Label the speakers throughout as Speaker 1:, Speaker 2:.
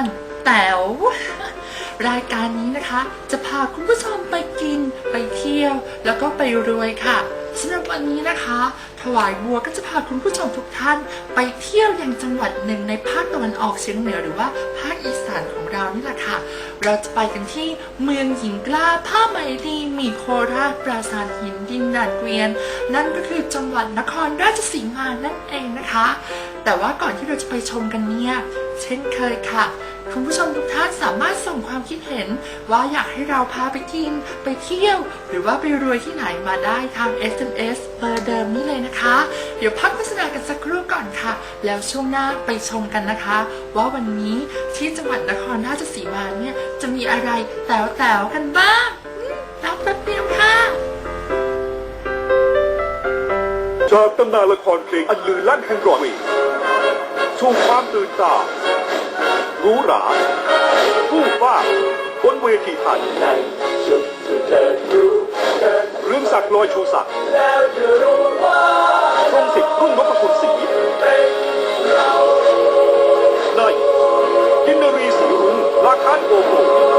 Speaker 1: ายการแต๋วรายการนี้นะคะ จะพาคุณผู้ชมไปกิน ไปเที่ยว แล้วก็ไปรวยค่ะสำหรับวันนี้นะคะ ถวายบัวก็จะพาคุณผู้ชมทุกท่าน ไปเที่ยวยังจังหวัดหนึ่งในภาคตะวันออกเฉียงเหนือหรือว่าภาคอีสานของเรานี่แหละค่ะ เราจะไปกันที่เมืองหญิงกล้าผ้าไหมดีมีโคราชปราสาทหินดินดาดเกวียน นั่นก็คือจังหวัดนครราชสีมานั่นเองนะคะ แต่ว่าก่อนที่เราจะไปชมกันเนี่ย เช่นเคยค่ะ คุณผู้ชมทุกท่านสามารถส่งความคิดเห็น ว่าอยากให้เราพาไปกิน ไปเที่ยว หรือว่าไปรวยที่ไหนมาได้ทาง SMS เบอร์เดิมนี้เลยนะคะ เดี๋ยวพักโฆษณากันสักครู่ก่อนค่ะ แล้วช่วงหน้าไปชมกันนะคะ ว่าวันนี้ที่จังหวัดนครราชสีมาเนี่ยจะมีอะไรแต๋วๆกันบ้างรับแป๊บเดียวค่ะ
Speaker 2: จากตำนานละครเพลงอันลือลั่นแห่งรอดเวย์สู่ความตื่นตา รู้หราผู้ว่าบนเวทีไทยเรื่องศักดิ์ลอยชูศักดิ์ทรงสิทธิ์รุ่งนพคุณศรีในกินนรีสีรุ้งราคาโกโก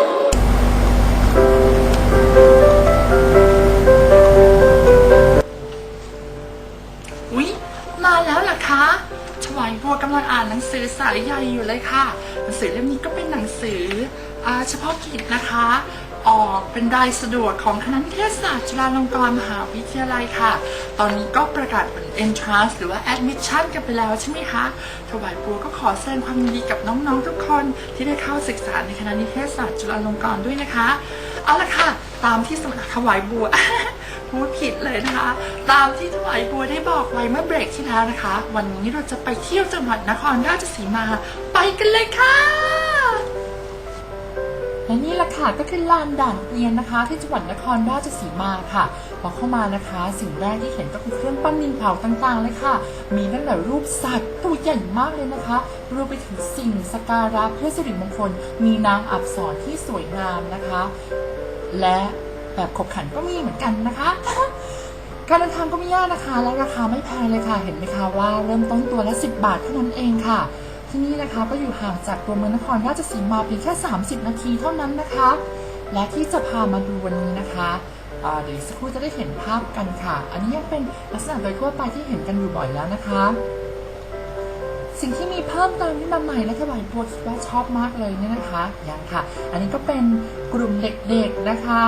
Speaker 1: สายใหญ่อยู่เลยค่ะ หนังสือเล่มนี้ก็เป็นหนังสืออเฉพาะกิจนะคะ ออกเป็นรายสะดวกของคณะนิเทศศาสตร์จุฬาลงกรณ์มหาวิทยาลัยค่ะ ตอนนี้ก็ประกาศผล entrance หรือว่า admission กันไปแล้วใช่ไหมคะ ถวายบัวก็ขอแสดงความยินดีกับน้องๆทุกคนที่ได้เข้าศึกษาในคณะนิเทศศาสตร์จุฬาลงกรณ์ด้วยนะคะ เอาละค่ะ ตามที่สำนักถวายบัว พูดผิดเลยนะคะ ตามที่ถวายบัวได้บอกไว้เมื่อเบรกที่แล้วนะคะ วันนี้เราจะไปเที่ยวจังหวัดนครราชสีมา ไปกันเลยค่ะ และนี่แหละค่ะก็คือลานด่านเกวียนนะคะ ที่จังหวัดนครราชสีมาค่ะ พอเข้ามานะคะ สิ่งแรกที่เห็นก็คือเครื่องปั้นดินเผาต่างๆเลยค่ะ มีตั้งแต่รูปสัตว์ตัวใหญ่มากเลยนะคะรวมไปถึงสิ่งสการะเพื่อสิริมงคล มีนางอับสรที่สวยงามนะคะ และ แบบขบขันก็มีเหมือนกันนะคะ การเดินทางก็ไม่ยากนะคะ และราคาไม่แพงเลยค่ะ เห็นไหมคะว่าเริ่มต้นตัวละ 10 บาทเท่านั้นเองค่ะ ที่นี่นะคะก็อยู่ห่างจากตัวเมืองนครราชสีมาเพียงแค่ 30 นาทีเท่านั้นนะคะ และที่จะพามาดูวันนี้นะคะเดี๋ยวอีกสักครู่จะได้เห็นภาพกันค่ะ อันนี้ยังเป็นลักษณะโดยทั่วไปที่เห็นกันอยู่บ่อยแล้วนะคะ สิ่งที่มีเพิ่มเติมขึ้นมาใหม่และถวายบัวว่าชอบมากเลยเนี่ยนะคะยังค่ะ อันนี้ก็เป็นกลุ่มเด็กๆนะคะ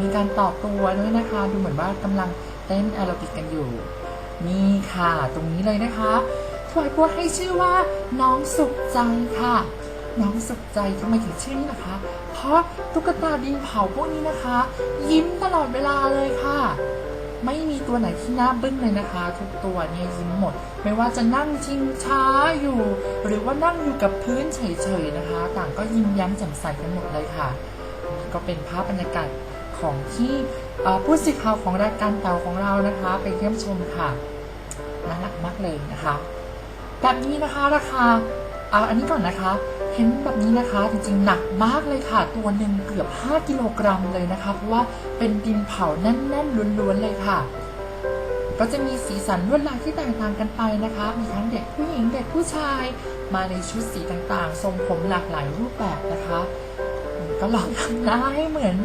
Speaker 1: มีการต่อตัวด้วยนะคะ ดูเหมือนว่ากำลังเต้นแอโรบิกกันอยู่ นี่ค่ะ ตรงนี้เลยนะคะถวายบัวให้ชื่อว่าน้องสุขใจค่ะ น้องสุขใจทำไมถึงชื่อนี้นะคะ เพราะตุ๊กตาดินเผาพวกนี้นะคะ ยิ้มตลอดเวลาเลยค่ะ ไม่มีตัวไหนที่น่าบึ้งเลยนะคะ ทุกตัวเนี่ยยิ้มหมด ไม่ว่าจะนั่งชิงช้าอยู่ หรือว่านั่งอยู่กับพื้นเฉยๆนะคะ ต่างก็ยิ้มแย้มแจ่มใสกันหมดเลยค่ะ ก็เป็นภาพบรรยากาศของที่ผู้สื่อข่าวของรายการเต่าของเรานะคะ ไปเยี่ยมชมค่ะน่ารักมากเลยนะคะ แบบนี้นะคะราคาเอาอันนี้ก่อนนะคะ เห็นแบบนี้นะคะจริงๆหนักมากเลยค่ะ ตัวหนึ่งเกือบ 5 กิโลกรัมเลยนะคะ เพราะว่าเป็นดินเผาแน่นๆล้วนๆเลยค่ะ ก็จะมีสีสันลวดลายที่แตกต่างกันไปนะคะ มีทั้งเด็กผู้หญิงเด็กผู้ชาย มาในชุดสีต่างๆ ทรงผมหลากหลายรูปแบบนะคะก็ลองทำหน้าให้เหมือน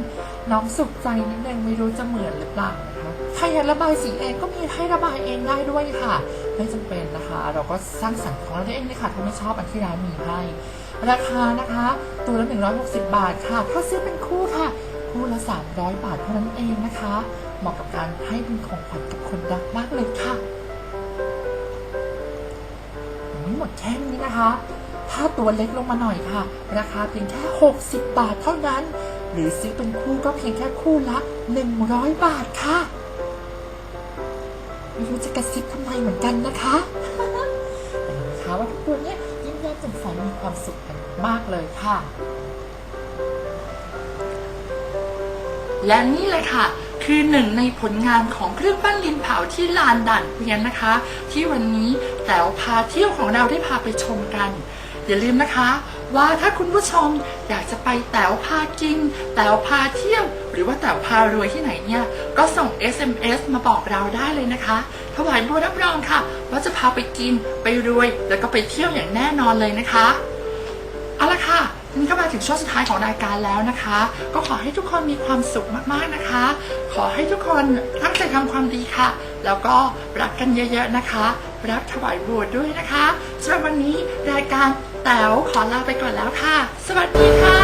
Speaker 1: น้องสุขใจนิดนึงไม่รู้จะเหมือนหรือเปล่านะคะใครอยากระบายสีเองก็มีให้ระบายเองได้ด้วยค่ะ ไม่จำเป็นนะคะ เราก็สร้างสรรค์ของเราได้เองเลยค่ะถ้าไม่ชอบอันที่ร้านมีให้ ราคานะคะ ตัวละ 160 บาทค่ะ ถ้าซื้อเป็นคู่ค่ะ คู่ละ 300 บาทเท่านั้นเองนะคะ เหมาะกับการให้เป็นของขวัญกับคนรักมากเลยค่ะไม่หมดแค่นี้นะคะ ถ้าตัวเล็กลงมาหน่อยค่ะ ราคาเพียงแค่ 60 บาทเท่านั้น หรือซื้อเป็นคู่ก็เพียงแค่คู่ละ 100 บาทค่ะไม่รู้จะกระซิบทำไมเหมือนกันนะคะแต่นไหมคะว่าทุกตัวเนี้ย ความสุขกันมากเลยค่ะ และนี่เลยค่ะคือหนึ่งในผลงานของเครื่องปั้นดินเผาที่ลานด่านเกวียนนะคะ ที่วันนี้แต๋วพาเที่ยวของเราได้พาไปชมกัน อย่าลืมนะคะ ว่าถ้าคุณผู้ชมอยากจะไปแต๋วพากิน แต๋วพาเที่ยว หรือว่าแต่พารวยที่ไหนเนี่ย ก็ส่ง SMS มาบอกเราได้เลยนะคะถวายบัวรับรองค่ะ ว่าจะพาไปกินไปรวย แล้วก็ไปเที่ยวอย่างแน่นอนเลยนะคะ เอาละค่ะนี่ก็มาถึงช่วงสุดท้ายของรายการแล้วนะคะ ก็ขอให้ทุกคนมีความสุขมากๆนะคะ ขอให้ทุกคนตั้งใจทำความดีค่ะ แล้วก็รักกันเยอะๆนะคะ รักถวายบัวด้วยนะคะสำหรับวันนี้รายการแต๋วขอลาไปก่อนแล้วค่ะ สวัสดีค่ะ